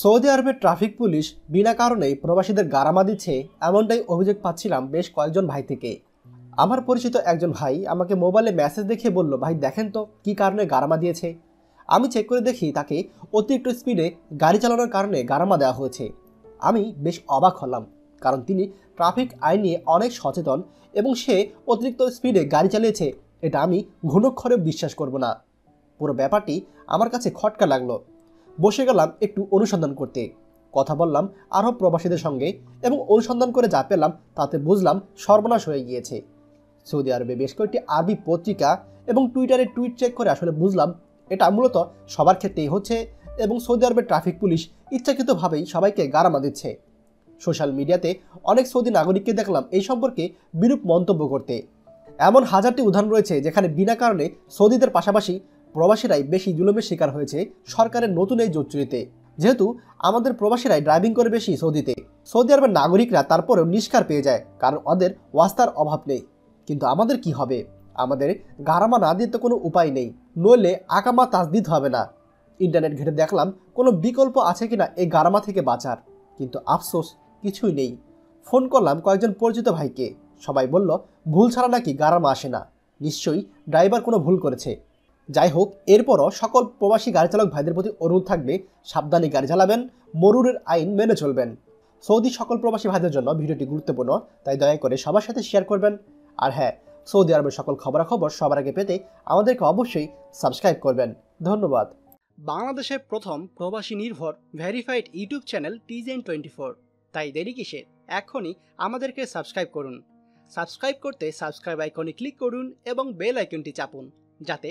Saudi আরবের traffic police বিনা কারণেই প্রবাসীদের গারামা দিচ্ছে, এমনটাই অভিযোগ পাচ্ছিলাম বেশ কয়েকজন ভাই থেকে। আমার পরিচিত একজন ভাই আমাকে মোবাইলে মেসেজ দেখে বলল, ভাই, দেখেন তো কী কারণে গারামা দিয়েছে? আমি চেক করে দেখি তাকে অতিরিক্ত স্পিডে গাড়ি চালানোর কারণে গারামা দেওয়া হয়েছে। আমি বেশ অবাক হলাম, কারণ তিনি ট্রাফিক আইন নিয়ে অনেক সচেতন এবং সে অতিরিক্ত স্পিডে গাড়ি চালিয়েছে, এটা আমি ঘুণক্ষরে বিশ্বাস করব না। পুরো ব্যাপারটি আমার কাছে খটকা লাগল। বসে গেলাম একটু অনুসন্ধান করতে। কথা বললাম আরও প্রবাসীদের সঙ্গে এবং অনুসন্ধান করে যা পেলাম তাতে বুঝলাম সর্বনাশ হয়ে গিয়েছে। সৌদি আরবে বেশ কয়েকটি আরবি পত্রিকা এবং টুইটারে টুইট চেক করে আসলে বুঝলাম এটা মূলত সবার ক্ষেত্রেই হচ্ছে এবং সৌদি আরবের ট্রাফিক পুলিশ ইচ্ছাকৃতভাবেই সবাইকে গারামা দিচ্ছে। সোশ্যাল মিডিয়াতে অনেক সৌদি নাগরিককে দেখলাম এই সম্পর্কে বিরূপ মন্তব্য করতে। এমন হাজারটি উদাহরণ রয়েছে যেখানে বিনা কারণে সৌদিদের পাশাপাশি প্রবাসীরাই বেশি জুলুমের শিকার হয়েছে সরকারের নতুন এই জোটচুরিতে। যেহেতু আমাদের প্রবাসীরাই ড্রাইভিং করে বেশি সৌদিতে। সৌদি আরবের নাগরিকরা তারপরেও নিষ্কার পেয়ে যায়, কারণ ওদের ওয়াস্তার অভাব নেই। কিন্তু আমাদের কি হবে? আমাদের গারামা না দিতে কোনো উপায় নেই। নইলে আকামা তাজদিদ হবে না। ইন্টারনেট ঘেটে দেখলাম, কোনো বিকল্প আছে কিনা এই গারামা থেকে বাঁচার। কিন্তু আফসোস, কিছুই নেই। ফোন করলাম কয়েকজন পরিচিত ভাইকে। সবাই বলল, ভুল ছাড়া নাকি গারামা আসে না? নিশ্চয়ই ড্রাইভার কোনো ভুল করেছে। যাই হোক, এরপরও সকল প্রবাসী গাড়ি চালক ভাইদের প্রতি অনুরোধ থাকবে, সাবধানে গাড়ি চালাবেন, মরুরের আইন মেনে চলবেন। সৌদি সকল প্রবাসী ভাইদের জন্য ভিডিওটি গুরুত্বপূর্ণ, তাই দয়া করে সবার সাথে শেয়ার করবেন। আর হ্যাঁ সৌদি আরবের সকল খবরাখবর সবার আগে পেতে আমাদেরকে অবশ্যই সাবস্ক্রাইব করবেন। ধন্যবাদ। বাংলাদেশের প্রথম প্রবাসী নির্ভর ভেরিফাইড ইউটিউব চ্যানেল টিজেন টোয়েন্টি ফোর তাই দেরি কিসের এখনই আমাদেরকে সাবস্ক্রাইব করুন। সাবস্ক্রাইব করতে সাবস্ক্রাইব আইকনে ক্লিক করুন এবং বেল আইকনটি চাপুন, যাতে